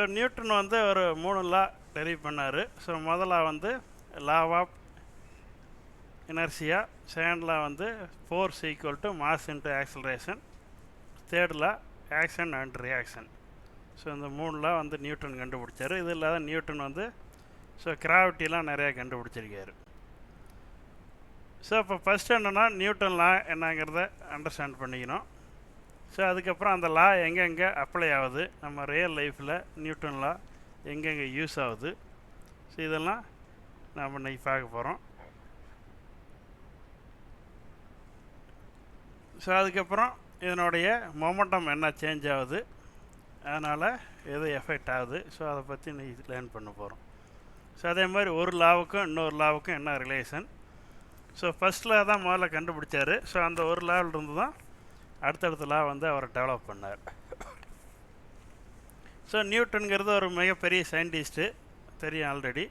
So Newton வந்து ஒரு மூணு லா டெரிவ் பண்ணார். ஸோ முதல்ல வந்து law of inertia second law வந்து force equal to mass into acceleration third law action and reaction so இந்த மூணுலாம் வந்து நியூட்டன் கண்டுபிடிச்சார். இது இல்லாத நியூட்டன் வந்து ஸோ கிராவிட்டிலாம் நிறையா கண்டுபிடிச்சிருக்காரு. ஸோ இப்போ ஃபஸ்ட்டு என்னென்னா நியூட்டன் லா என்னங்கிறத அண்டர்ஸ்டாண்ட் பண்ணிக்கணும். ஸோ அதுக்கப்புறம் அந்த லா எங்கெங்கே அப்ளை ஆகுது? நம்ம ரியல் லைஃப்பில் நியூட்டன் லா எங்கெங்கே யூஸ் ஆகுது? ஸோ இதெல்லாம் நாம் இன்றைக்கி பார்க்க போகிறோம் ஸோ அதுக்கப்புறம் இதனுடைய மொமெண்டம் என்ன சேஞ்ச் ஆகுது? அதனால் எது எஃபெக்ட் ஆகுது? ஸோ அதை பற்றி இன்றைக்கி லேர்ன் பண்ண போகிறோம் ஸோ அதே மாதிரி ஒரு லாவுக்கும் இன்னொரு லாவுக்கும் என்ன ரிலேஷன் ஸோ ஃபஸ்ட் லா தான் முதல்ல கண்டுபிடிச்சார். ஸோ அந்த ஒரு லாவில் இருந்து தான் அடுத்தடுத்தலாம் வந்து அவர் டெவலப் பண்ணார். ஸோ நியூட்டனுங்கிறது ஒரு மிகப்பெரிய சயின்டிஸ்ட்டு தெரியும் ஆல்ரெடி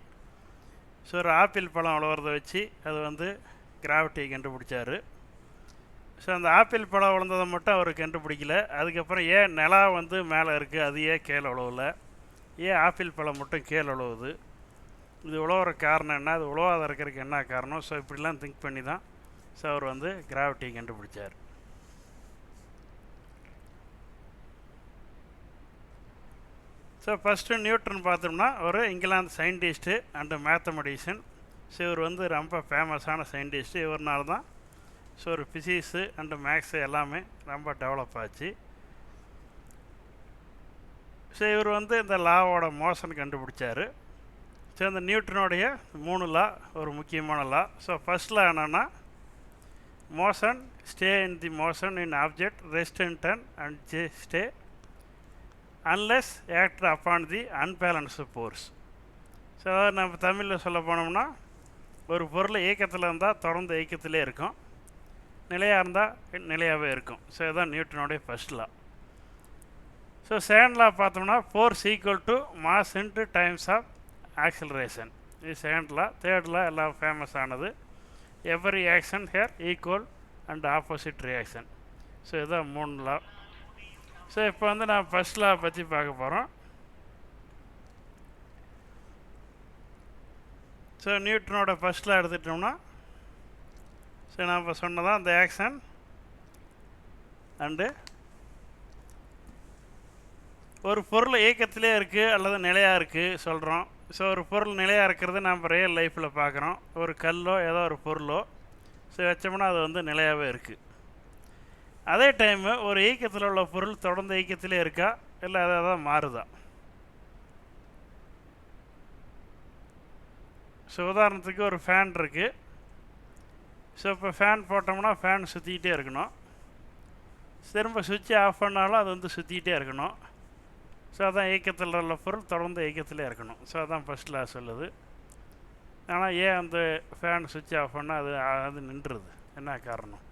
ஸோ ஒரு ஆப்பிள் பழம் வளர்றத வச்சு அது வந்து கிராவிட்டியை கண்டுபிடிச்சார். ஸோ அந்த ஆப்பிள் பழம் வளர்ந்ததை மட்டும் அவர் கண்டுபிடிக்கல. அதுக்கப்புறம் ஏன் நிலா வந்து மேலே இருக்குது அது ஏன் கீழே உழவுல ஏன் ஆப்பிள் பழம் மட்டும் கீழே உழவுது இது உழவுற காரணம் என்ன? அது உழவாத இருக்கிறதுக்கு என்ன காரணம்? ஸோ இப்படிலாம் திங்க் பண்ணி தான் ஸோ அவர் வந்து கிராவிட்டியை கண்டுபிடிச்சார். ஸோ ஃபஸ்ட்டு நியூட்டன் பார்த்தோம்னா ஒரு England scientist and mathematician so இவர் வந்து ரொம்ப ஃபேமஸான சயின்டிஸ்ட்டு இவர்னால தான் ஸோ ஒரு ஃபிசிக்ஸு அண்டு மேக்ஸு எல்லாமே ரொம்ப டெவலப் ஆச்சு. ஸோ இவர் வந்து இந்த லாவோட மோஷன் கண்டுபிடிச்சார். ஸோ இந்த நியூட்டனுடைய மூணு லா ஒரு முக்கியமான லா ஸோ ஃபஸ்ட் லா என்னென்னா motion stay in the motion in object rest in ton and J stay unless act upon the unbalanced force so அதாவது நம்ம தமிழில் சொல்ல போனோம்னா ஒரு பொருள் இயக்கத்தில் இருந்தால் தொடர்ந்து இயக்கத்திலே இருக்கும். நிலையாக இருந்தால் நிலையாகவே இருக்கும். ஸோ இதுதான் நியூட்டனுடைய first law so second law பார்த்தோம்னா force equal to mass into times of acceleration இது செகண்ட் லா தேர்ட் லா எல்லாம் ஃபேமஸ் ஆனது. Every action here equal and opposite reaction so இதுதான் மூணு லா ஸோ இப்போ வந்து நான் ஃபர்ஸ்ட் லா பற்றி பார்க்க போகிறோம் ஸோ நியூட்டனோட ஃபர்ஸ்ட் லா எடுத்துட்டோம்னா ஸோ நான் இப்போ சொன்னதான் அந்த ஆக்ஷன் அண்டு ஒரு பொருள் இயக்கத்திலே இருக்குது அல்லது நிலையாக இருக்குது சொல்கிறோம் ஸோ ஒரு பொருள் நிலையாக இருக்கிறது நம்ம ரியல் லைஃப்பில் பார்க்குறோம். ஒரு கல்லோ ஏதோ ஒரு பொருளோ ஸோ வச்சோம்னா அது வந்து நிலையாகவே இருக்குது அதே டைமு ஒரு இயக்கத்தில் உள்ள பொருள் தொடர்ந்து இயக்கத்திலே இருக்கா? இல்லை அதை தான் மாறுதா? ஸோ உதாரணத்துக்கு ஒரு ஃபேன் இருக்குது ஸோ இப்போ ஃபேன் போட்டோம்னா ஃபேன் சுற்றிக்கிட்டே இருக்கணும். திரும்ப சுவிட்சை ஆஃப் பண்ணாலும் அது வந்து சுற்றிக்கிட்டே இருக்கணும். ஸோ அதான் இயக்கத்தில் உள்ள பொருள் தொடர்ந்து இயக்கத்திலே இருக்கணும். ஸோ அதான் ஃபஸ்ட் லா சொல்லுது. ஆனால் ஏன் அந்த ஃபேன் சுவிட்ச் ஆஃப் பண்ணால் அது அது நின்றுது? என்ன காரணம்?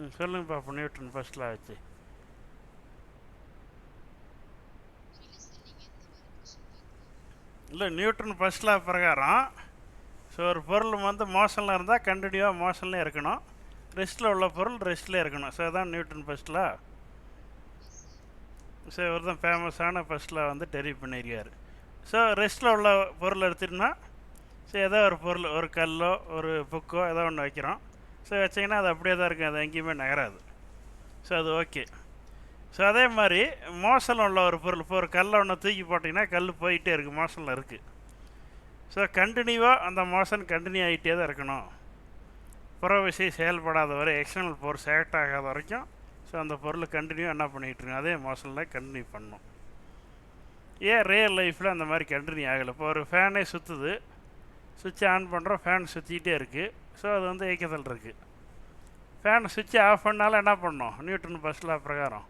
ம் சொல்லுங்கப்பா இப்போ நியூட்டன் ஃபஸ்ட் ஆச்சு வச்சு இல்லை நியூட்டன் ஃபஸ்ட் லா பிரகாரம். ஸோ ஒரு பொருள் வந்து மோஷனில் இருந்தால் கண்டினியூவாக மோஷனில் இருக்கணும். ரெஸ்ட்டில் உள்ள பொருள் ரெஸ்ட்டில் இருக்கணும். ஸோ அதான் நியூட்டன் ஃபஸ்ட் லா ஸோ இவர் தான் ஃபேமஸான ஃபஸ்ட் லா வந்து டெரிவ் பண்ணியிருக்கார். ஸோ ரெஸ்ட்டில் உள்ள பொருள் எடுத்துட்டோம்னா ஸோ ஏதோ ஒரு பொருள் ஒரு கல்லோ ஒரு புக்கோ ஏதோ ஒன்று வைக்கிறோம். ஸோ வச்சிங்கன்னா அது அப்படியே தான் இருக்கும். அது எங்கேயுமே நகராது. ஸோ அது ஓகே ஸோ அதே மாதிரி மோஷனில் உள்ள ஒரு பொருள் இப்போ ஒரு கல்லை ஒன்று தூக்கி போட்டிங்கன்னா கல் போயிட்டே இருக்குது மோசனில் இருக்குது ஸோ கண்டினியூவாக அந்த மோஷன் கண்டினியூ ஆகிட்டே தான் இருக்கணும். புற விசை செயல்படாத வரை எக்ஸ்டர்னல் ஃபோர்ஸ் ஆக்ட் ஆகாத வரைக்கும் ஸோ அந்த பொருள் கண்டினியூ என்ன பண்ணிகிட்டு அதே மோஷனில் கண்டினியூ பண்ணும் ஏன் ரியல் லைஃப்பில் அந்த மாதிரி கண்டினியூ ஆகலை? இப்போ ஒரு ஃபேனே சுற்றுது சுவிட்சை ஆன் பண்ணுறோம் ஃபேன் சுற்றிக்கிட்டே இருக்குது ஸோ அது வந்து இயக்கத்தில் இருக்குது ஃபேன் சுவிட்சை ஆஃப் பண்ணாலும் என்ன பண்ணணும்? நியூட்டன் பஸ்ஸில் பிரகாரம்.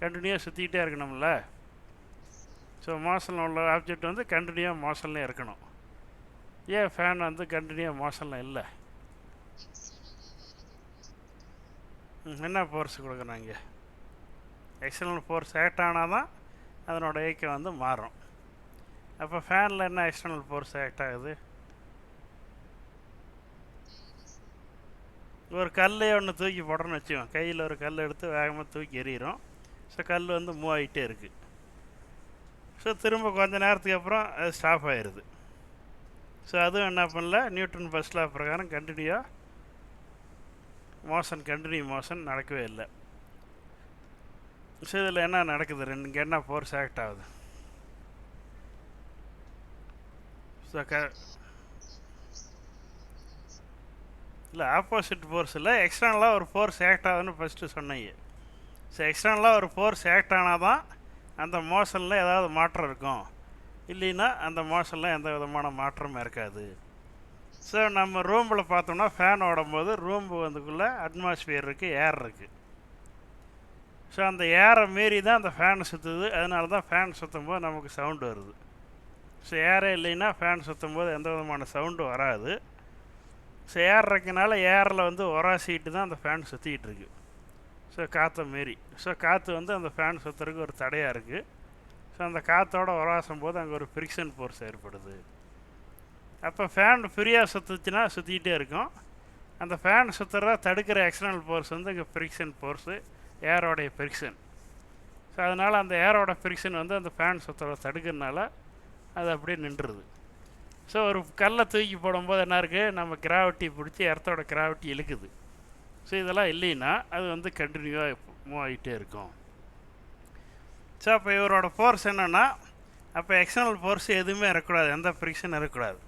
கண்டினியூவாக சுற்றிக்கிட்டே இருக்கணும்ல. ஸோ மோஷனில் உள்ள ஆப்ஜெக்ட் வந்து கண்டினியூவாக மோஷன்லேயே இருக்கணும். ஏன் ஃபேன் வந்து கண்டினியூவாக மோஷனில் இல்லை? என்ன ஃபோர்ஸ் கொடுக்குறாங்க எக்ஸ்டர்னல் ஃபோர்ஸ் ஆக்ட் ஆனால் தான் அதனோட இயக்கம் வந்து மாறும். அப்போ ஃபேனில் என்ன எக்ஸ்டர்னல் ஃபோர்ஸ் ஆக்ட் ஆகுது? ஒரு கல்லே ஒன்று தூக்கி போடணும்னு வச்சுக்கோங்க. கையில் ஒரு கல் எடுத்து வேகமாக தூக்கி எறிகிறோம் ஸோ கல் வந்து மூவ் ஆகிட்டே இருக்குது ஸோ திரும்ப கொஞ்ச நேரத்துக்கு அப்புறம் அது ஸ்டாப் ஆயிடுது ஸோ அதுவும் என்ன பண்ணல நியூட்டன் ஃபர்ஸ்ட் லா பிரகாரம் கண்டினியூவாக மோஷன் கண்டினியூ மோஷன் நடக்கவே இல்லை. ஸோ இதில் என்ன நடக்குது? ரெண்டு இங்கே என்ன ஃபோர்ஸ் ஆக்ட் ஆகுது? ஸோ க இல்லை ஆப்போசிட் ஃபோர்ஸ் இல்லை. எக்ஸ்டர்னலாக ஒரு ஃபோர்ஸ் ஆக்ட் ஆகுதுன்னு ஃபஸ்ட்டு சொன்னீங்க. ஸோ எக்ஸ்டர்னலாக ஒரு ஃபோர்ஸ் ஆக்ட் ஆனால் தான் அந்த மோஷனில் ஏதாவது மாற்றம் இருக்கும். இல்லைன்னா அந்த மோஷனில் எந்த விதமான மாற்றமும் இருக்காது. ஸோ நம்ம ரூமில் பார்த்தோம்னா ஃபேன் ஓடும் போது ரூம் வந்துக்குள்ளே அட்மாஸ்பியர் இருக்குது ஏர் இருக்குது ஸோ அந்த ஏரை மீறி தான் அந்த ஃபேன் சுற்றுது அதனால தான் ஃபேன் சுற்றும் போது நமக்கு சவுண்டு வருது. ஸோ ஏரே இல்லைன்னா ஃபேன் சுற்றும் போது எந்த விதமான சவுண்டும் வராது. ஸோ ஏர் ஏரில் வந்து ஒராசிட்டு தான் அந்த ஃபேன் சுற்றிக்கிட்டு இருக்கு. ஸோ காற்றை மீறி ஸோ காற்று வந்து அந்த ஃபேன் சுற்றுறதுக்கு ஒரு தடையாக இருக்குது ஸோ அந்த காற்றோட உராசும் போது அங்கே ஒரு ஃப்ரிக்ஷன் ஃபோர்ஸ் ஏற்படுது. அப்போ ஃபேன் ஃப்ரீயாக சுற்றுச்சுன்னா சுற்றிக்கிட்டே இருக்கும். அந்த ஃபேன் சுற்றுற தடுக்கிற எக்ஸ்டர்னல் ஃபோர்ஸ் வந்து இங்கே ஃப்ரிக்ஷன் ஃபோர்ஸு ஏரோடைய ஃப்ரிக்ஷன் ஸோ அதனால் அந்த ஏரோட ஃப்ரிக்ஷன் வந்து அந்த ஃபேன் சுற்றுற தடுக்கிறதுனால அது அப்படியே நின்றுருது. ஸோ ஒரு கல்லை தூக்கி போடும்போது என்ன இருக்குது நம்ம கிராவிட்டி பிடிச்சி இடத்தோட கிராவிட்டி இழுக்குது. ஸோ இதெல்லாம் இல்லைன்னா அது வந்து கண்டினியூவாக மூவ் ஆகிட்டே இருக்கும். ஸோ அப்போ இவரோட ஃபோர்ஸ் என்னென்னா அப்போ எக்ஸ்டர்னல் ஃபோர்ஸ் எதுவுமே இருக்கக்கூடாது எந்த ஃப்ரிக்ஷன் இருக்கக்கூடாது.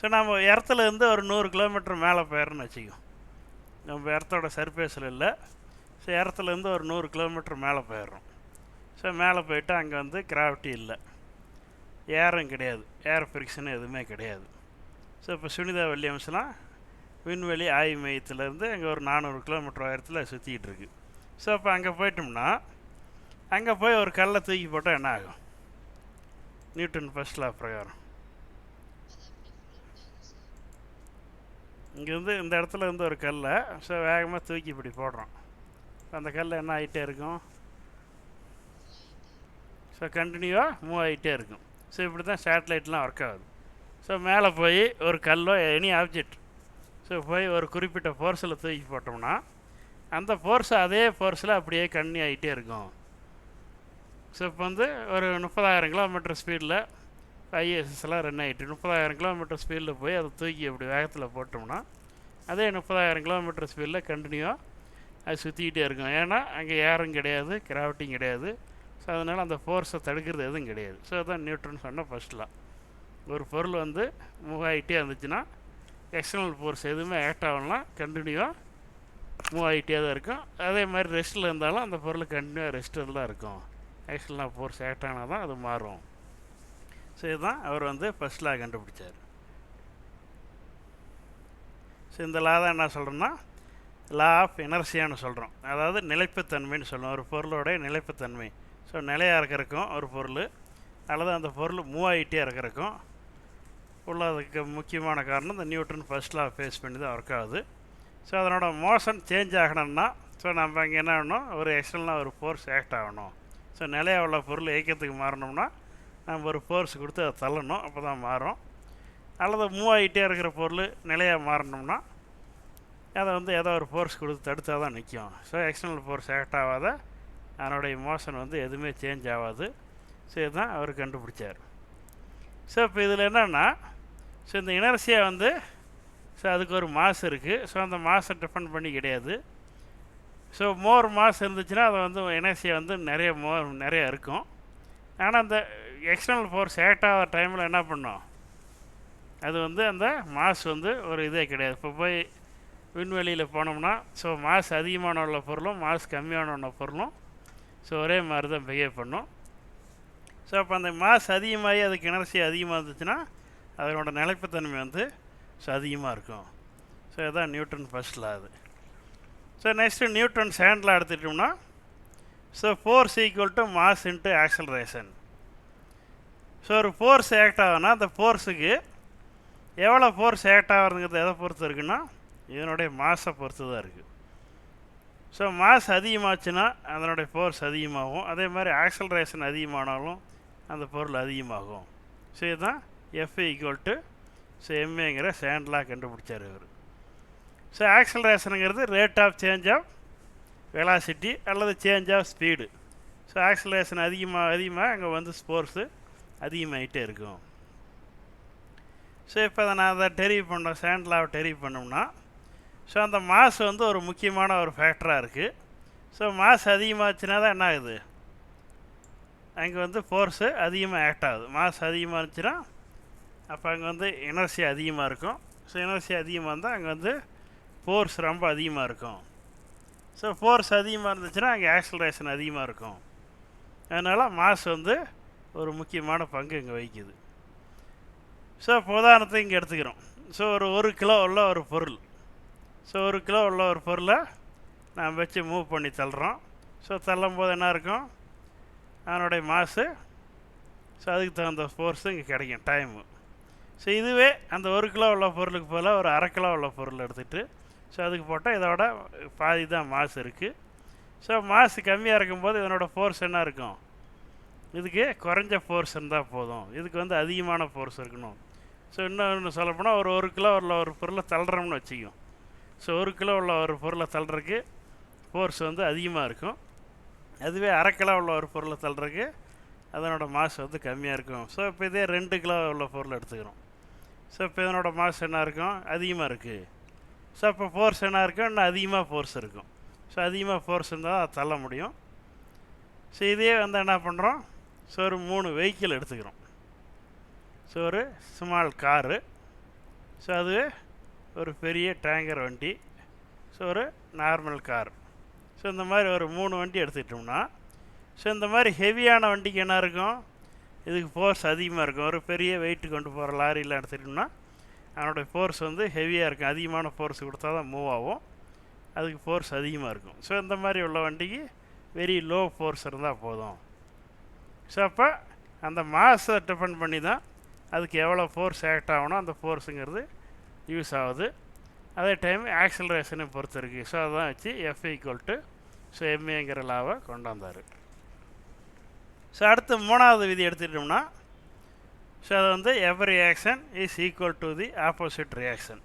ஸோ நம்ம இடத்துல இருந்து ஒரு நூறு கிலோமீட்டர் மேலே போயிடுறோன்னு வச்சுக்கோ. நம்ம இடத்தோட சர்ஃபேஸில் இல்லை. ஸோ இடத்துலேருந்து ஒரு நூறு கிலோமீட்டர் மேலே போயிடுறோம். ஸோ மேலே போயிட்டு அங்கே வந்து கிராவிட்டி இல்லை. ஏரும் கிடையாது. ஏர் ஃப்ரிக்ஷன் எதுவுமே கிடையாது. ஸோ இப்போ சுனிதா வில்லியம்ஸ்லாம் விண்வெளி ஆய்வு மையத்துலேருந்து அங்கே ஒரு நானூறு கிலோமீட்டர் உயரத்தில் சுற்றிக்கிட்டு இருக்கு. ஸோ அப்போ அங்கே போயிட்டோம்னா அங்கே போய் ஒரு கல்லை தூக்கி போட்டால் என்ன ஆகும்? நியூட்டன் ஃபர்ஸ்ட் லா பிரகாரம். இங்கேருந்து இந்த இடத்துல இருந்து ஒரு கல்லை ஸோ வேகமாக தூக்கி இப்படி போடுறோம். அந்த கல் என்ன ஆகிட்டே இருக்கும்? ஸோ கண்டினியூவாக மூவ் ஆகிட்டே இருக்கும். ஸோ இப்படி தான் சேட்டலைட்லாம் ஒர்க் ஆகுது. ஸோ மேலே போய் ஒரு கல்லோ எனி ஆப்ஜெக்ட் ஸோ போய் ஒரு குறிப்பிட்ட ஃபோர்ஸில் தூக்கி போட்டோம்னா அந்த ஃபோர்ஸ் அதே ஃபோர்ஸில் அப்படியே கண்ணி ஆகிட்டே இருக்கும். ஸோ இப்போ வந்து ஒரு முப்பதாயிரம் கிலோமீட்டர் ஸ்பீடில் ஐஎஸ்எஸ்லாம் ரன் ஆகிட்டு முப்பதாயிரம் கிலோமீட்டர் ஸ்பீடில் போய் அதை தூக்கி அப்படி வேகத்தில் போட்டோம்னா அதே முப்பதாயிரம் கிலோமீட்டர் ஸ்பீடில் கண்டினியூவாக அது சுற்றிக்கிட்டே இருக்கும். ஏன்னா அங்கே ஏரும் கிடையாது கிராவிட்டியும் கிடையாது. ஸோ அதனால் அந்த ஃபோர்ஸை தடுக்கிறது எதுவும் கிடையாது. ஸோ அதுதான் நியூட்ரன் சொன்ன ஃபஸ்ட்லாம் ஒரு பொருள் வந்து மூவ் ஆகிட்டே இருந்துச்சுன்னா எக்ஸ்டர்னல் ஃபோர்ஸ் எதுவுமே ஆக்ட் ஆகலாம் கண்டினியூவாக மூவ் ஆகிட்டே தான் இருக்கும். அதே மாதிரி ரெஸ்ட்டில் இருந்தாலும் அந்த பொருள் கண்டினியூவாக ரெஸ்ட்டில் தான் இருக்கும். எக்ஸ்டர்னல் ஃபோர்ஸ் ஆக்ட் ஆனால் தான் அது மாறும். ஸோ இதுதான் அவர் வந்து ஃபஸ்ட் லா கண்டுபிடிச்சார். ஸோ இந்த லா தான் என்ன சொல்கிறோம்னா லா ஆஃப் எனர்சியான்னு சொல்கிறோம் அதாவது நிலைப்புத்தன்மைன்னு சொல்லுவோம் ஒரு பொருளோடைய நிலைப்புத்தன்மை. ஸோ நிலையாக இருக்கிறக்கும் ஒரு பொருள். அல்லது அந்த பொருள் மூவ் ஆகிட்டே இருக்கிறக்கும். உள்ளதுக்கு முக்கியமான காரணம் இந்த நியூட்டன் ஃபர்ஸ்ட் லா ஃபேஸ் பண்ணி தான் ஒர்க் ஆகுது. ஸோ அதனோட மோஷன் சேஞ்ச் ஆகணும்னா ஸோ நம்ம இங்கே என்ன ஆகணும்? ஒரு எக்ஸ்டர்னலாக ஒரு ஃபோர்ஸ் ஆக்ட் ஆகணும். ஸோ நிலையாக உள்ள பொருள் இயக்கத்துக்கு மாறணும்னா நம்ம ஒரு ஃபோர்ஸ் கொடுத்து அதை தள்ளணும். அப்போ தான் மாறும். அல்லது மூவ் ஆகிட்டே இருக்கிற பொருள் நிலையாக மாறணும்னா அதை வந்து ஏதோ ஒரு ஃபோர்ஸ் கொடுத்து தடுத்தால் தான் நிற்கும் ஸோ எக்ஸ்டர்னல் ஃபோர்ஸ் ஆக்ட் ஆகாத அதனுடைய மோஷன் வந்து எதுவுமே சேஞ்ச் ஆகாது. ஸோ இதுதான் அவர் கண்டுபிடிச்சார். ஸோ இப்போ இதில் என்னென்னா ஸோ இந்த இனர்சியா வந்து ஸோ அதுக்கு ஒரு மாஸ் இருக்குது ஸோ அந்த மாஸை டிஃபெண்ட் பண்ணி கிடையாது. ஸோ மோர் மாஸ் இருந்துச்சுன்னா அதை வந்து இனர்சியா வந்து நிறைய மோர் நிறைய இருக்கும். ஆனால் அந்த எக்ஸ்டர்னல் ஃபோர்ஸ் ஆக்ட் ஆகிற டைமில் என்ன பண்ணோம்? அது வந்து அந்த மாஸ் வந்து ஒரு இதே கிடையாது. இப்போ போய் விண்வெளியில் போனோம்னா ஸோ மாஸ் அதிகமான உள்ள பொருளும் மாஸ் கம்மியான உள்ள பொருளும் ஸோ ஒரே மாதிரி தான் பிஹேவ் பண்ணும். ஸோ அப்போ அந்த மாஸ் அதிகமாகி அதுக்கு எனர்ஜி அதிகமாக இருந்துச்சுன்னா அதனோட நிலைப்புத்தன்மை வந்து ஸோ அதிகமாக இருக்கும். ஸோ இதுதான் நியூட்டன் ஃபஸ்ட்டில் அது ஸோ நெக்ஸ்ட்டு நியூட்டன் சேண்டில் எடுத்துட்டோம்னா so force equal to mass into acceleration so ஒரு ஃபோர்ஸ் ஆக்ட் ஆகுனா அந்த ஃபோர்ஸுக்கு எவ்வளோ ஃபோர்ஸ் ஆக்ட் ஆகிறதுங்கிறது எதை பொறுத்து இருக்குன்னா இதனுடைய மாஸை பொறுத்து தான் இருக்குது ஸோ மாஸ் அதிகமாச்சுன்னா அதனுடைய ஃபோர்ஸ் அதிகமாகும். அதே மாதிரி ஆக்சலரேஷன் அதிகமானாலும் அந்த பொருள் அதிகமாகும். ஸோ இதுதான் எஃப் ஈக்குவல் டு ஸோ எம்ஏங்கிற சேண்ட்லாக கண்டுபிடிச்சார் இவர். So ஆக்சலரேஷனுங்கிறது rate of change of velocity அல்லது change of speed so acceleration அதிகமாக அதிகமாக அங்கே வந்து ஸ்போர்ட்ஸு அதிகமாகிட்டே இருக்கும். ஸோ இப்போ அதை நான் அதை டெரிவ் பண்ணோம் சேண்ட்லாவை டெரிவ் பண்ணோம்னா ஸோ அந்த மாஸ் வந்து ஒரு முக்கியமான ஒரு ஃபேக்டராக இருக்குது ஸோ மாஸ் அதிகமாகச்சுன்னா தான் என்ன ஆகுது? அங்கே வந்து ஃபோர்ஸு அதிகமாக ஆக்ட் ஆகுது. மாஸ் அதிகமாக இருந்துச்சுன்னா அப்போ அங்கே வந்து எனர்ஜி அதிகமாக இருக்கும். ஸோ எனர்ஜி அதிகமாக இருந்தால் அங்கே வந்து ஃபோர்ஸ் ரொம்ப அதிகமாக இருக்கும். ஸோ ஃபோர்ஸ் அதிகமாக இருந்துச்சுன்னா அங்கே ஆக்சலரேஷன் அதிகமாக இருக்கும். அதனால் மாஸ் வந்து ஒரு முக்கியமான பங்கு இங்கே வகிக்குது. ஸோ இப்போ உதாரணத்துக்கு இங்கே எடுத்துக்கிறோம். ஸோ ஒரு ஒரு கிலோ உள்ள ஒரு பொருள். ஸோ ஒரு கிலோ உள்ள ஒரு பொருளை நாம் வச்சு மூவ் பண்ணி தள்ளுறோம். ஸோ தள்ளும் போது என்ன இருக்கும்? அதனுடைய மாசு. ஸோ அதுக்கு தகுந்த ஃபோர்ஸு இங்கே கிடைக்கும் டைமு ஸோ இதுவே அந்த ஒரு கிலோ உள்ள பொருளுக்கு போல் ஒரு அரை கிலோ உள்ள பொருள் எடுத்துகிட்டு ஸோ அதுக்கு போட்டால் இதோட பாதி தான் மாசு இருக்குது ஸோ மாசு கம்மியாக இருக்கும்போது இதனோட ஃபோர்ஸ் என்ன இருக்கும்? இதுக்கு குறைஞ்ச ஃபோர்ஸ் இருந்தால் போதும். இதுக்கு வந்து அதிகமான ஃபோர்ஸ் இருக்கணும். ஸோ இன்னும் இன்னும் சொல்லப்போனால் ஒரு ஒரு கிலோ உள்ள ஒரு பொருளை தள்ளுறோம்னு வச்சுக்கும் ஸோ ஒரு கிலோ உள்ள ஒரு பொருளை தள்ளுறதுக்கு ஃபோர்ஸ் வந்து அதிகமாக இருக்கும். அதுவே அரை கிலோ உள்ள ஒரு பொருளை தள்ளுறதுக்கு அதனோட மாஸ் வந்து கம்மியாக இருக்கும். ஸோ இப்போ இதே ரெண்டு கிலோ உள்ள பொருளை எடுத்துக்கிறோம். ஸோ இப்போ இதனோட மாஸ் என்ன இருக்கும்? அதிகமாக இருக்குது ஸோ அப்போ ஃபோர்ஸ் என்ன இருக்கும்? இன்னும் அதிகமாக ஃபோர்ஸ் இருக்கும். ஸோ அதிகமாக ஃபோர்ஸ் இருந்தால் அதை தள்ள முடியும். ஸோ இதே வந்து என்ன பண்ணுறோம் ஸோ ஒரு மூணு வெஹிக்கிள் எடுத்துக்கிறோம். ஸோ ஒரு ஸ்மால் காரு ஸோ அதுவே ஒரு பெரிய டேங்கர் வண்டி. ஸோ ஒரு நார்மல் கார் ஸோ இந்த மாதிரி ஒரு மூணு வண்டி எடுத்துக்கிட்டோம்னா ஸோ இந்த மாதிரி ஹெவியான வண்டிக்கு என்ன இருக்கும்? இதுக்கு ஃபோர்ஸ் அதிகமாக இருக்கும். ஒரு பெரிய வெயிட் கொண்டு போகிற லாரியில் எடுத்துக்கிட்டோம்னா அதனுடைய ஃபோர்ஸ் வந்து ஹெவியாக இருக்கும். அதிகமான ஃபோர்ஸ் கொடுத்தா தான் மூவ் ஆகும். அதுக்கு ஃபோர்ஸ் அதிகமாக இருக்கும். ஸோ இந்த மாதிரி உள்ள வண்டிக்கு வெரி லோ ஃபோர்ஸ் இருந்தால் போதும். ஸோ அப்போ அந்த மாஸை டிபெண்ட் பண்ணி தான் அதுக்கு எவ்வளோ ஃபோர்ஸ் ஆக்ட் ஆகணும் அந்த ஃபோர்ஸுங்கிறது யூஸ் ஆகுது. அதே டைம் ஆக்சலரேஷனை பொறுத்து இருக்குது ஸோ அதான் வச்சு எஃப் ஈக்குவல் டு ஸோ எம்ஏங்கிற லாவை கொண்டு வந்தார். ஸோ அடுத்து மூணாவது விதி எடுத்துக்கிட்டோம்னா ஸோ அது வந்து every reaction is equal to the opposite reaction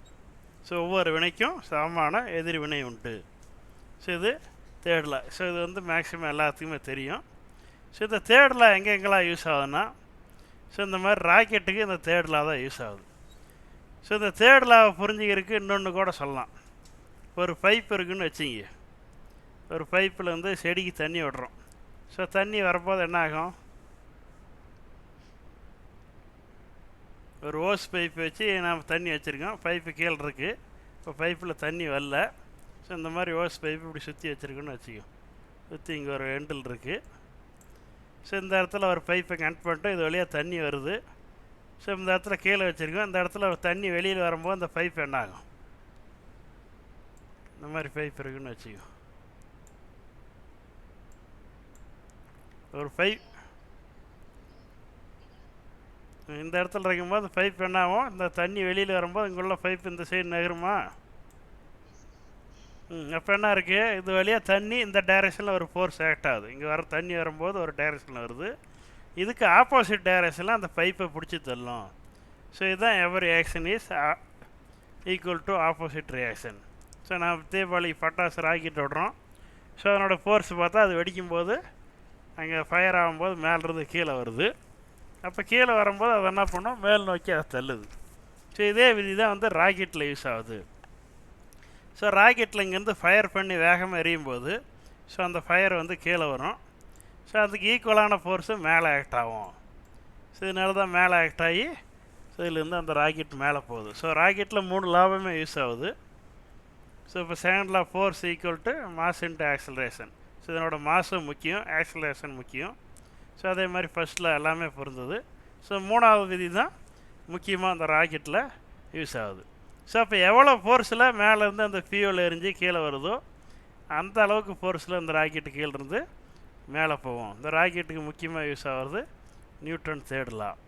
so ஒவ்வொரு வினைக்கும் சமமான எதிர்வினை உண்டு. ஸோ இது தேடலா ஸோ இது வந்து மேக்ஸிமம் எல்லாத்துக்குமே தெரியும். ஸோ இந்த தேடலா எங்கெங்கெல்லாம் யூஸ் ஆகுதுன்னா ஸோ இந்த மாதிரி ராக்கெட்டுக்கு இந்த தேடலாக தான் யூஸ் ஆகுது. ஸோ இந்த தேர்டில் புரிஞ்சுக்கிறதுக்கு இன்னொன்று கூட சொல்லலாம். ஒரு பைப் இருக்குதுன்னு வச்சுங்க. ஒரு பைப்பில் வந்து செடிக்கு தண்ணி விடுறோம். ஸோ தண்ணி வரும்போது என்ன ஆகும்? ஒரு ஓஸ் பைப் வச்சு நாம் தண்ணி வச்சுருக்கோம். பைப்பு கீழே இருக்குது இப்போ பைப்பில் தண்ணி வரல. ஸோ இந்த மாதிரி ஓஸ் பைப்பு இப்படி சுற்றி வச்சுருக்கோன்னு வச்சுக்கோ சுற்றி இங்கே ஒரு எண்டில் இருக்குது ஸோ இந்த இடத்துல ஒரு பைப்பை கனெக்ட் பண்ணிட்டு இது வழியாக தண்ணி வருது. ஸோ இந்த இடத்துல கீழே வச்சுருக்கோம். இந்த இடத்துல தண்ணி வெளியில் வரும்போது அந்த பைப் என்ன ஆகும். இந்த மாதிரி பைப் இருக்குன்னு வச்சுக்கோ. ஒரு பைப் இந்த இடத்துல இருக்கும்போது அந்த பைப் என்ன ஆகும். இந்த தண்ணி வெளியில் வரும்போது இங்குள்ள பைப் இந்த சைடு நகருமா? ம் அப்போ என்ன இருக்குது இது வழியாக தண்ணி இந்த டைரெக்ஷனில் ஒரு ஃபோர்ஸ் ஆக்ட் ஆகுது. இங்கே வர தண்ணி வரும்போது ஒரு டைரெக்ஷனில் வருது. இதுக்கு ஆப்போசிட் டைரக்ஷனில் அந்த பைப்பை பிடிச்சி தள்ளும். ஸோ இதுதான் every action is equal to opposite reaction so நான் தீபாவளி பட்டாசு ராக்கெட் விடுறோம். ஸோ அதனோட ஃபோர்ஸ் பார்த்தா அது வெடிக்கும்போது அங்கே ஃபயர் ஆகும்போது மேலேருந்து கீழே வருது. அப்போ கீழே வரும்போது அதை என்ன பண்ணும்? மேல் நோக்கி அதை தள்ளுது. ஸோ இதே விதி தான் வந்து ராக்கெட்டில் யூஸ் ஆகுது. ஸோ ராக்கெட்டில் இங்கேருந்து ஃபயர் பண்ணி வேகமாக எரியும் போது ஸோ அந்த ஃபயர் வந்து கீழே வரும். ஸோ அதுக்கு ஈக்குவலான ஃபோர்ஸு மேலே ஆக்ட் ஆகும். ஸோ இதனால தான் மேலே ஆக்ட் ஆகி ஸோ இதுலேருந்து அந்த ராக்கெட் மேலே போகுது. ஸோ ராக்கெட்டில் மூணு லாபமே யூஸ் ஆகுது. ஸோ இப்போ second law force equal to mass into acceleration so இதனோட மாஸும் முக்கியம் ஆக்சலரேஷன் முக்கியம். ஸோ அதே மாதிரி ஃபஸ்ட்டில் எல்லாமே பொருந்தது. ஸோ மூணாவது விதி தான் முக்கியமாக அந்த ராக்கெட்டில் யூஸ் ஆகுது. ஸோ அப்போ எவ்வளோ ஃபோர்ஸில் மேலேருந்து அந்த ஃபியூல் எரிஞ்சு கீழே வருதோ அந்த அளவுக்கு ஃபோர்ஸில் அந்த ராக்கெட்டு கீழே இருந்து மேலே போவோம். இந்த ராக்கெட்டுக்கு முக்கியமாக யூஸ் ஆகிறது நியூட்டன் தேடலாம்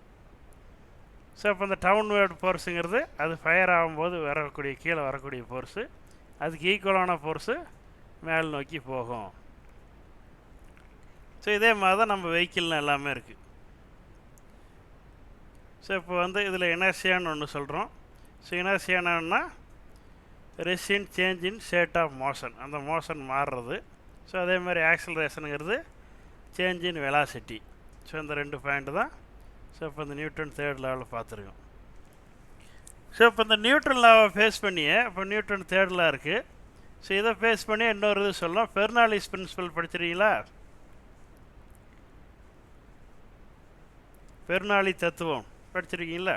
ஸோ இப்போ இந்த டவுன் வேர்டு ஃபோர்ஸுங்கிறது அது ஃபயர் ஆகும்போது வரக்கூடிய கீழே வரக்கூடிய ஃபோர்ஸு அதுக்கு ஈக்குவலான ஃபோர்ஸு மேல் நோக்கி போகும். ஸோ இதே மாதிரி தான் நம்ம வெஹிக்கிள்னு எல்லாமே இருக்குது ஸோ இப்போ வந்து இதில் இனர்சியான்னு ஒன்று சொல்கிறோம் so இனர்சியானா resin change in state of motion அந்த மோஷன் மாறுறது. ஸோ அதே மாதிரி ஆக்சலரேஷனுங்கிறது சேஞ்ச் இன் வெலாசிட்டி ஸோ இந்த ரெண்டு பாயிண்ட் தான். ஸோ இப்போ இந்த நியூட்டன் தேர்ட் லெவலில் பார்த்துருக்கோம். ஸோ இப்போ இந்த நியூட்டன் லாவை ஃபேஸ் பண்ணியே இப்போ நியூட்டன் தேர்ட் லா இருக்குது ஸோ இதை ஃபேஸ் பண்ணி இன்னொரு இது சொல்லலாம் பெர்னாலிஸ் பிரின்சிபல் படிச்சிருக்கீங்களா? பெருநாளி தத்துவம் படிச்சிருக்கீங்களா?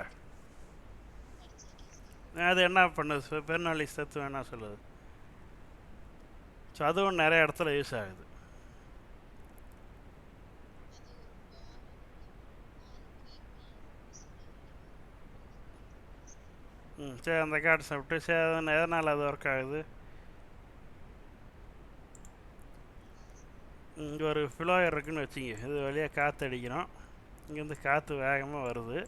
அது என்ன பண்ணுது? பெருநாளி தத்துவம் என்ன சொல்லுது? ஸோ அதுவும் நிறைய இடத்துல யூஸ் ஆகுது. ம் சரி அந்த கார்டு சாப்பிட்டு சரி அது எதனால் அது ஒர்க் ஆகுது? இங்கே ஒரு ஃபிலோயர் இருக்குன்னு வச்சுங்க இது வழியாக காற்று அடிக்கிறோம். இங்கேருந்து காற்று வேகமாக வருது.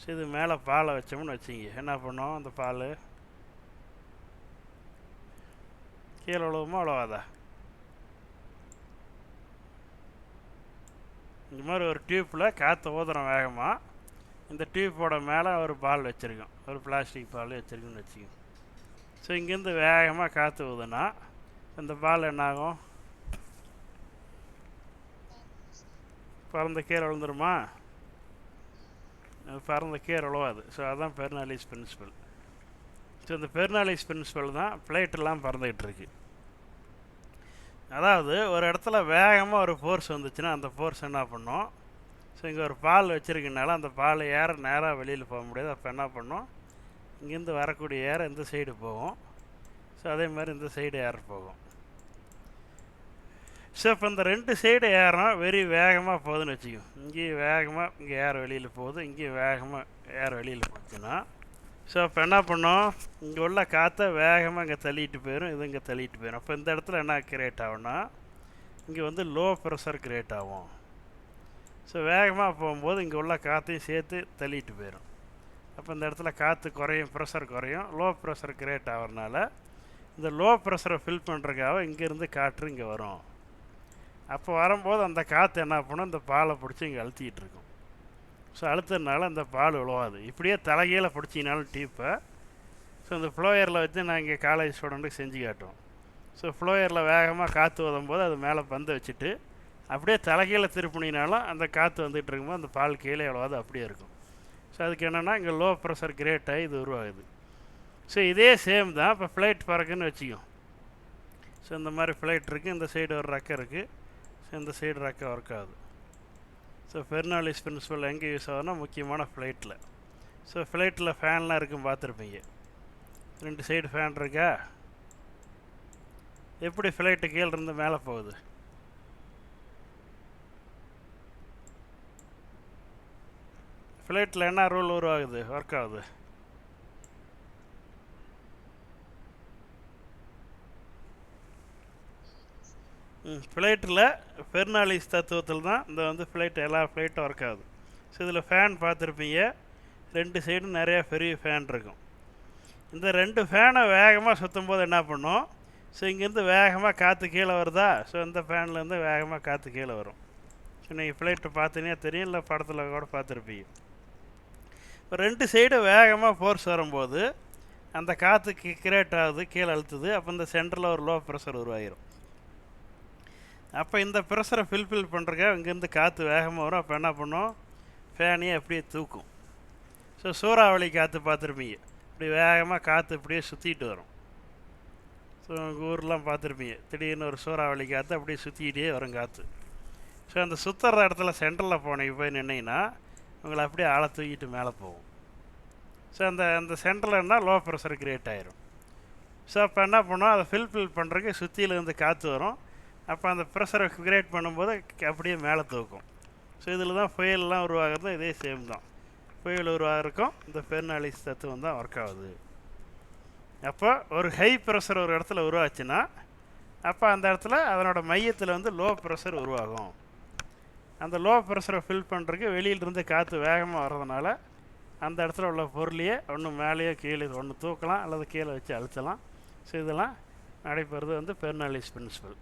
ஸோ இது மேலே பாலை வச்சோம்னு வச்சுங்க என்ன பண்ணோம் அந்த பால் கீழே விழுவுமா அவ்வளோவாதா இந்த மாதிரி ஒரு டியூப்பில் காற்று ஊதுறோம் வேகமாக இந்த டியூப்போட மேலே ஒரு பால் வச்சுருக்கோம். ஒரு பிளாஸ்டிக் பால் வச்சுருக்கோன்னு வச்சுக்கோங்க. ஸோ இங்கேருந்து வேகமாக காற்று ஊதுனா இந்த பால் என்னாகும்? பறந்த கீரை விழுந்துருமா? பறந்த கீரை விழுவாது. ஸோ அதுதான் பெர்னாலிஸ் பிரின்சிபல் ஸோ இந்த பெர்னாலிஸ் பிரின்சிபல் தான் பிளேட்டெல்லாம் பறந்துக்கிட்டு இருக்கு. அதாவது ஒரு இடத்துல வேகமாக ஒரு ஃபோர்ஸ் வந்துச்சுன்னா அந்த ஃபோர்ஸ் என்ன பண்ணும்? ஸோ இங்கே ஒரு பால் வச்சுருக்கனால அந்த பால் ஏற நேராக வெளியில் போக முடியாது. அப்போ என்ன பண்ணும்? இங்கேருந்து வரக்கூடிய ஏற இந்த சைடு போகும். ஸோ அதே மாதிரி இந்த சைடு ஏற போகும். ஸோ இப்போ இந்த ரெண்டு சைடு ஏறோம் வெறி வேகமாக போகுதுன்னு வச்சுக்கோ இங்கேயும் வேகமாக இங்கே ஏற வெளியில் போகுது. இங்கேயும் வேகமாக ஏற வெளியில் போச்சுன்னா ஸோ அப்போ என்ன பண்ணோம்? இங்கே உள்ள காற்றை வேகமாக இங்கே தள்ளிட்டு போயிடும் இது இங்கே தள்ளிட்டு போயிடும் அப்போ இந்த இடத்துல என்ன கிரியேட் ஆகும்னா இங்கே வந்து லோ ப்ரெஷர் கிரியேட் ஆகும். ஸோ வேகமாக போகும்போது இங்கே உள்ள காற்றையும் சேர்த்து தள்ளிட்டு போயிடும் அப்போ இந்த இடத்துல காற்று குறையும் ப்ரெஷர் குறையும். லோ ப்ரெஷர் கிரியேட் ஆகிறதுனால இந்த லோ ப்ரெஷரை ஃபில் பண்ணுறதுக்காக இங்கேருந்து காற்று இங்கே வரும். அப்போ வரும்போது அந்த காற்று என்ன பண்ணும்? இந்த பாலை பிடிச்சி இங்கே அழுத்திக்கிட்டு இருக்கும். ஸோ அழுத்துறதுனால அந்த பால் விழுவாது இப்படியே தலைகீழ பிடிச்சிங்கனாலும் டீப்பை. ஸோ இந்த ஃப்ளோயரில் வச்சு நான் இங்கே காலேஜ் ஸ்டூடெண்ட்டுக்கு செஞ்சு காட்டுவோம். ஸோ ஃப்ளோயரில் வேகமாக காற்று வரும்போது அது மேலே பந்து வச்சுட்டு அப்படியே தலைகீழ திருப்பினாலும் அந்த காற்று வந்துகிட்டு இருக்கும்போது அந்த பால் கீழே எவ்வளோது அப்படியே இருக்கும். ஸோ அதுக்கு என்னென்னா இங்கே லோ ப்ரெஷர் கிரேட் ஆகி இது உருவாகுது. ஸோ இதே சேம் தான். இப்போ ஃப்ளைட் பறக்குன்னு வச்சுக்கோம் ஸோ இந்த மாதிரி ஃப்ளைட் இருக்குது இந்த சைடு ஒரு ரக்கை இருக்குது ஸோ இந்த சைடு ரக்கை ஒர்க் ஆகுது. ஸோ பெர்னாலிஸ் பிரின்சிபல் எங்கே யூஸ் ஆகுதுன்னா முக்கியமான ஃப்ளைட்டில் ஸோ ஃப்ளைட்டில் ஃபேன்லாம் இருக்கும் பார்த்துருப்பீங்க. ரெண்டு சைடு ஃபேன் இருக்கா? எப்படி ஃப்ளைட்டு கீழே இருந்து மேலே போகுது? ஃப்ளைட்டில் என்ன ரூல் உருவாகுது? ஒர்க் ஆகுது. ஃப்ளைட்டில் பெர்னாலிஸ் தத்துவத்தில் தான் இந்த வந்து ஃப்ளைட் எல்லா ஃப்ளைட்டும் ஒர்க் ஆகுது. ஸோ இதில் ஃபேன் பார்த்துருப்பீங்க. ரெண்டு சைடும் நிறையா பெரிய ஃபேன் இருக்கும். இந்த ரெண்டு ஃபேனை வேகமாக சுற்றும் போது என்ன பண்ணும்? ஸோ இங்கேருந்து வேகமாக காற்று கீழே வருதா? ஸோ இந்த ஃபேன்லேருந்து வேகமாக காற்று கீழே வரும். ஸோ நீங்கள் ஃப்ளைட்டை பார்த்தீங்கன்னா தெரியும். இல்லை படத்தில் கூட பார்த்துருப்பீங்க. இப்போ ரெண்டு சைடு வேகமாக ஃபோர்ஸ் வரும்போது அந்த காற்று கிரேட் ஆகுது கீழே அழுத்துது. அப்போ இந்த சென்டரில் ஒரு லோ ப்ரெஷர் உருவாகிடும் அப்போ இந்த ப்ரெஷரை ஃபில்ஃபில் பண்ணுறக்க இங்கேருந்து காற்று வேகமாக வரும். அப்போ என்ன பண்ணும்? ஃபேனையே அப்படியே தூக்கும். ஸோ சூறாவளி காற்று பார்த்துருப்பீங்க. இப்படி வேகமாக காற்று இப்படியே சுற்றிட்டு வரும். ஸோ உங்கள் ஊர்லாம் பார்த்துருப்பீங்க. திடீர்னு ஒரு சூறாவளி காற்று அப்படியே சுற்றிக்கிட்டே வரும் காற்று ஸோ அந்த சுற்றுற இடத்துல சென்டரில் போனீங்க போய் நின்னீங்கன்னா உங்களை அப்படியே ஆளை தூக்கிட்டு மேலே போகும். ஸோ அந்த அந்த சென்டர்லன்னா லோ ப்ரெஷர் கிரியேட் ஆயிரும். ஸோ அப்போ என்ன பண்ணோம்? அதை ஃபில்ஃபில் பண்ணுறதுக்கு சுற்றியிலேருந்து காற்று வரும். அப்போ அந்த ப்ரெஷரை கிரியேட் பண்ணும்போது அப்படியே மேலே தூக்கும். ஸோ இதில் தான் புயல்லாம் உருவாகிறது இதே சேம் தான். புயல் உருவாகிறக்கும் இந்த பெர்னாலிஸ் தத்துவம் தான் ஒர்க் ஆகுது. அப்போ ஒரு ஹை ப்ரெஷர் ஒரு இடத்துல உருவாச்சுன்னா அப்போ அந்த இடத்துல அதனோட மையத்தில் வந்து லோ ப்ரெஷர் உருவாகும். அந்த லோ ப்ரெஷரை ஃபில் பண்ணுறதுக்கு வெளியிலிருந்து காற்று வேகமாக வர்றதுனால அந்த இடத்துல உள்ள பொருளையே ஒன்று மேலேயோ கீழே ஒன்று தூக்கலாம் அல்லது கீழே வச்சு அழுத்தலாம். ஸோ இதெல்லாம் நடைபெறுறது வந்து பெர்னாலிஸ் பிரின்சிபல்